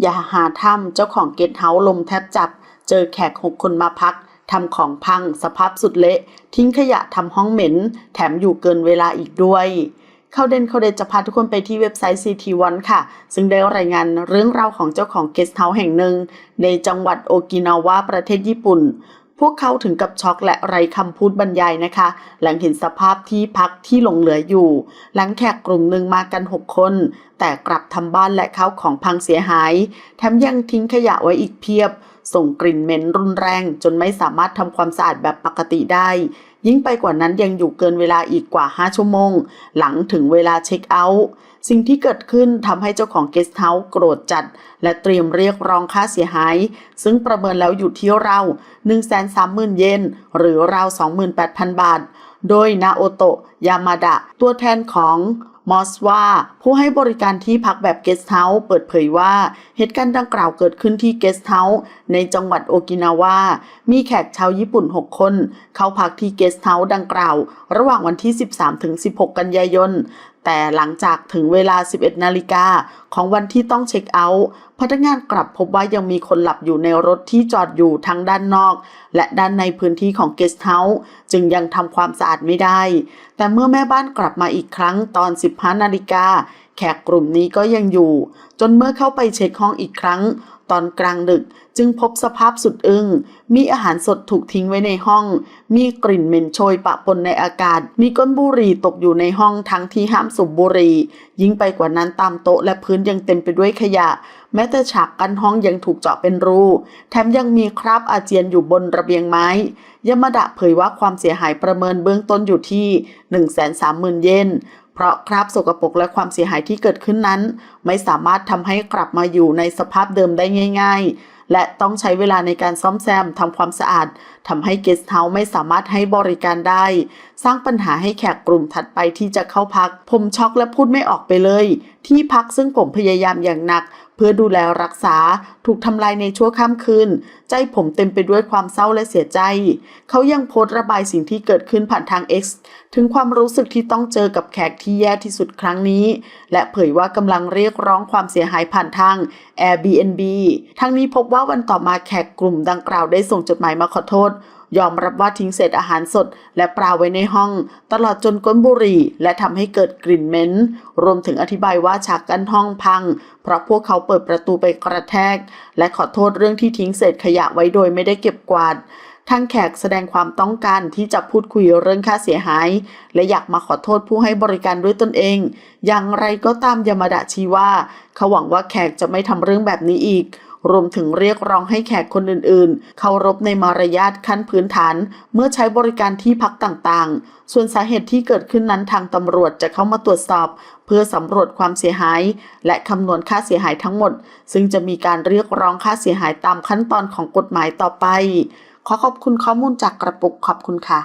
อย่าหาทำเจ้าของเกสต์เฮาส์ลมแทบจับ เจอแขกหกคนมาพักทำของพังสภาพสุดเละ ทิ้งขยะทำห้องเหม็น แถมอยู่เกินเวลาอีกด้วยเข้าเด่นเข้าเด่นจะพาทุกคนไปที่เว็บไซต์ CT1 ค่ะ ซึ่งได้รายงานเรื่องราวของเจ้าของเกสต์เฮาส์แห่งหนึ่ง ในจังหวัดโอกินาวาประเทศญี่ปุ่น พวกเขาถึงกับช็อกและไร้คำพูดบรรยายนะคะ หลังเห็นสภาพที่พักที่หลงเหลืออยู่ หลังแขกกลุ่มหนึ่งมากัน 6 คน แต่กลับทำบ้านและข้าวของพังเสียหาย แถมยังทิ้งขยะไว้อีกเพียบ ส่งกลิ่นเหม็นรุนแรงจนไม่สามารถทำความสะอาดแบบปกติได้ ยิ่งไปกว่านั้นยังอยู่เกินเวลาอีกกว่า 5 ชั่วโมง หลังถึงเวลาเช็คเอาท์สิ่งที่เกิดขึ้นทำให้เจ้าของเกสต์เฮาส์โกรธจัด และเตรียมเรียกร้องค่าเสียหาย ซึ่งประเมินแล้วอยู่ที่เรา 130,000 เยนหรือราว 28,000 บาท โดยนาโอโตะยามาดะ ตัวแทนของ มอสว่าผู้ให้บริการที่พักแบบเกสต์เฮาส์เปิดเผยว่า เหตุการณ์ดังกล่าวเกิดขึ้นที่เกสต์เฮาส์ในจังหวัดโอกินาวา มีแขกชาวญี่ปุ่น 6 คน เข้าพักที่เกสต์เฮาส์ดังกล่าว ระหว่างวันที่ 13-16 กันยายน แต่หลังจากถึงเวลา 11 นาฬิกาของวันที่ต้องเช็คเอาท์พนักงานกลับพบว่ายังมีคนหลับอยู่ในรถที่จอดอยู่ทั้งด้านนอก และด้านในพื้นที่ของเกสต์เฮาส์จึงยังทำความสะอาดไม่ได้ แต่เมื่อแม่บ้านกลับมาอีกครั้งตอน 15 นาฬิกาแขกกลุ่มนี้ก็ยังอยู่ จนเมื่อเข้าไปเช็คห้องอีกครั้ง ตอนกลางดึกจึงพบสภาพสุดอึง้ง มีอาหารสดถูกทิ้งไว้ในห้อง มีกลิ่นเหม็นโชยปะปนในอากาศ มีก้นบุหรี่ตกอยู่ในห้องทั้งที่ห้ามสูบบุหรี่ ยิ่งไปกว่านั้นตามโต๊ะและพื้นยังเต็มไปด้วยขยะ แม้แต่ฉากกั้นห้องยังถูกเจาะเป็นรู แถมยังมีคราบอาเจียนอยู่บนระเบียงไม้ ยามาดะเผยว่าความเสียหายประเมินเบื้องต้นอยู่ที่ 130,000 เยน เพราะคราบสกปรกและความเสียหายที่เกิดขึ้นนั้น ไม่สามารถทำให้กลับมาอยู่ในสภาพเดิมได้ง่าย ๆ และต้องใช้เวลาในการซ่อมแซมทำความสะอาดทำให้เกสต์เฮาส์ไม่สามารถให้บริการได้ สร้างปัญหาให้แขกกลุ่มถัดไปที่จะเข้าพัก ผมช็อกและพูดไม่ออกไปเลย ที่พักซึ่งผมพยายามอย่างหนัก เพื่อดูแลรักษาถูกทำลายในชั่วข้ามคืน ใจผมเต็มไปด้วยความเศร้าและเสียใจ เขายังโพสต์ระบายสิ่งที่เกิดขึ้นผ่านทาง X ถึงความรู้สึกที่ต้องเจอกับแขกที่แย่ที่สุดครั้งนี้ และเผยว่ากำลังเรียกร้องความเสียหายผ่านทาง Airbnb ทั้งนี้พบว่าว่าวันต่อมาแขกกลุ่มดังกล่าวได้ส่งจดหมายมาขอโทษ ยอมรับว่าทิ้งเศษอาหารสด และปลาไว้ในห้อง ตลอดจนก้นบุหรี่ และทำให้เกิดกลิ่นเหม็นรวมถึงอธิบายว่าฉากกั้นห้องพัง เพราะพวกเขาเปิดประตูไปกระแทก และขอโทษเรื่องที่ทิ้งเศษขยะไว้โดยไม่ได้เก็บกวาดทางแขกแสดงความต้องการที่จะพูดคุยเรื่องค่าเสียหาย และอยากมาขอโทษผู้ให้บริการด้วยตนเอง อย่างไรก็ตามยามาดะชี้ว่า เขาหวังว่าแขกจะไม่ทำเรื่องแบบนี้อีก รวมถึงเรียกร้องให้แขกคนอื่นๆ เคารพในมารยาทขั้นพื้นฐาน เมื่อใช้บริการที่พักต่างๆ ส่วนสาเหตุที่เกิดขึ้นนั้นทางตำรวจจะเข้ามาตรวจสอบ เพื่อสำรวจความเสียหาย และคำนวณค่าเสียหายทั้งหมด ซึ่งจะมีการเรียกร้องค่าเสียหายตามขั้นตอนของกฎหมายต่อไป ขอขอบคุณข้อมูลจากกระปุกขอบคุณค่ะ